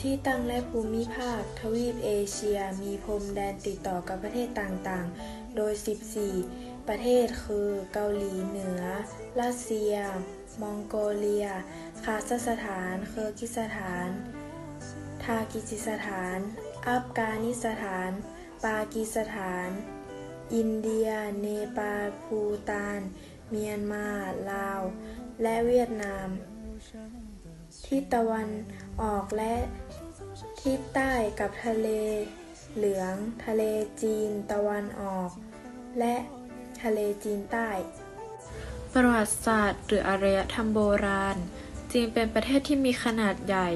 ที่ตั้งและภูมิภาค ทวีปเอเชียมีพรมแดนติดต่อกับประเทศต่างๆ โดย 14 ประเทศคือเกาหลีเหนือ รัสเซีย มองโกเลีย คาซัคสถาน เคอร์กิสถาน ทากิจิสถาน อัฟกานิสถาน ปากีสถาน อินเดีย เนปาล ภูตาน เมียนมา ลาว และเวียดนาม ทิศตะวันออกและทิศใต้กับทะเล เหลือง ทะเลจีนตะวันออก และทะเลจีนใต้ ประวัติศาสตร์ หรืออารยธรรมโบราณ จีนเป็นประเทศที่มีขนาดใหญ่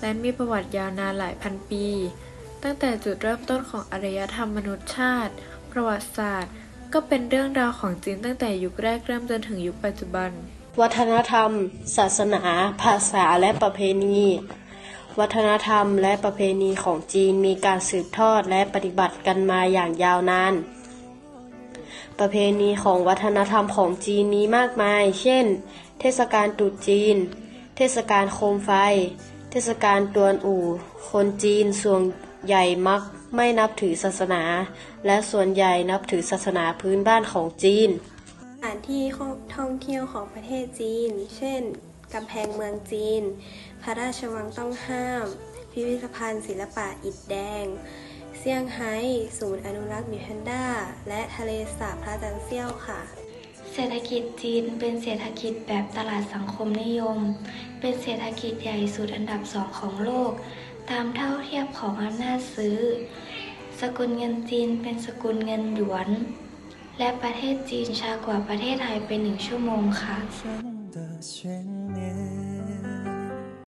และมีประวัติยาวนานหลายพันปี ตั้งแต่จุดเริ่มต้นของอารยธรรมมนุษยชาติ ประวัติศาสตร์ ก็เป็นเรื่องราวของจีนตั้งแต่ยุคแรกเริ่มจนถึงยุคปัจจุบัน วัฒนธรรม ศาสนา ภาษาและประเพณี วัฒนธรรมและประเพณีของจีนมีการสืบทอดและปฏิบัติกันมาอย่างยาวนาน ประเพณีของวัฒนธรรมของจีนมีมากมาย เช่น เทศกาลตรุษจีน เทศกาลโคมไฟ เทศกาลตวนอู่ คนจีนส่วนใหญ่มักไม่นับถือศาสนา และส่วนใหญ่นับถือศาสนาพื้นบ้านของจีนสถาน ที่ท่องเที่ยวของประเทศจีน เช่น กำแพงเมืองจีน พระราชวังต้องห้าม พิพิธภัณฑ์ศิลปะอิฐแดง เซี่ยงไฮ้ ศูนย์อนุรักษ์หมีแพนด้า และทะเลสาบพระจันทร์เซี่ยวค่ะ เศรษฐกิจจีนเป็นเศรษฐกิจแบบตลาดสังคมนิยม เป็นเศรษฐกิจใหญ่สุดอันดับสองของโลก ตามเท่าเทียบของอำนาจซื้อ สกุลเงินจีนเป็นสกุลเงินหยวน และประเทศจีนช้ากว่าประเทศไทยเป็นหนึ่งชั่วโมงค่ะ